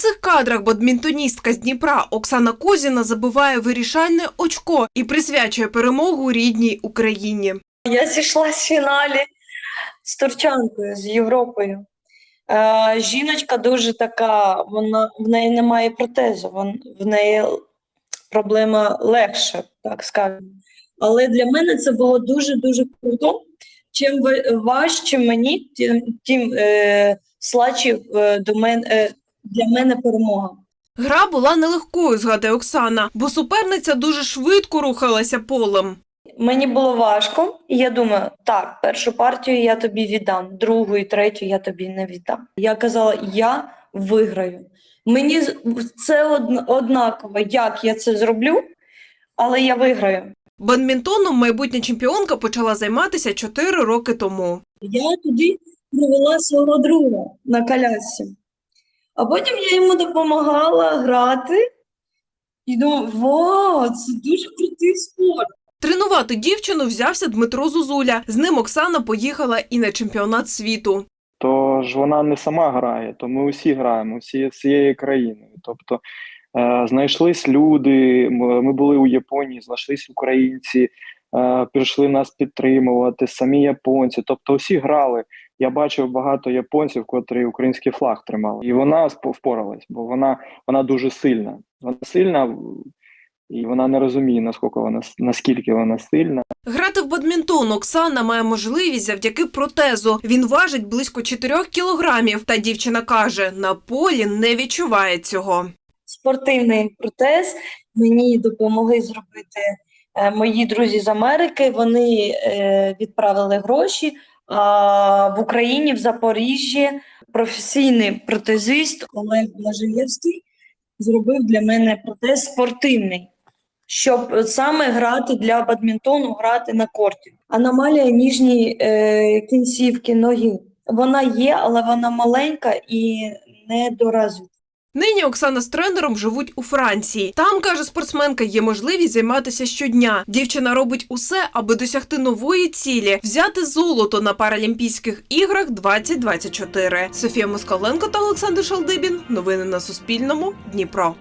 цих кадрах бадмінтоністка з Дніпра Оксана Козіна забиває вирішальне очко і присвячує перемогу рідній Україні. Я зійшла з фіналі з турчанкою, з Європою. Е, жіночка дуже така, вона, в неї немає протезу, вон, в неї проблема легше, так скажемо. Але для мене це було дуже-дуже круто. Чим важче мені, тим, тим е, слабші е, до мен, е, для мене перемога. Гра була нелегкою, згадує Оксана, бо суперниця дуже швидко рухалася полем. Мені було важко, і я думаю, так, першу партію я тобі віддам, другу і третю я тобі не віддам. Я казала, я виграю. Мені це однаково, як я це зроблю, але я виграю. Бадмінтоном майбутня чемпіонка почала займатися 4 роки тому. Я туди привела свого друга на колясці. А потім я йому допомагала грати і думаю, вау, це дуже крутий спорт. Тренувати дівчину взявся Дмитро Зузуля. З ним Оксана поїхала і на чемпіонат світу. то ж вона не сама грає, то ми усі граємо, всі всією країною. Тобто е, знайшлись люди, ми були у Японії, знайшлись українці, е, прийшли нас підтримувати, самі японці. Тобто усі грали. Я бачив багато японців, котрі український флаг тримали. І вона впоралась, бо вона, вона дуже сильна. Вона сильна і вона не розуміє, наскільки вона с- наскільки вона сильна. Грати в бадмінтон Оксана має можливість завдяки протезу. Він важить близько 4 кілограмів. Та дівчина каже, на полі не відчуває цього. спортивний протез. Мені допомогли зробити е, мої друзі з Америки. Вони е, відправили гроші. В Україні, в Запоріжжі, професійний протезист Олег Блажаєвський зробив для мене протез спортивний, щоб саме грати для бадмінтону, грати на корті. Аномалія ніжньої е, кінцівки ноги. Вона є, але вона маленька і недоразвита. Нині Оксана з тренером живуть у Франції. Там, каже спортсменка, є можливість займатися щодня. Дівчина робить усе, аби досягти нової цілі взяти золото на Паралімпійських іграх 2024. Софія Москаленко та Олександр Шалдибін. Новини на Суспільному. Дніпро.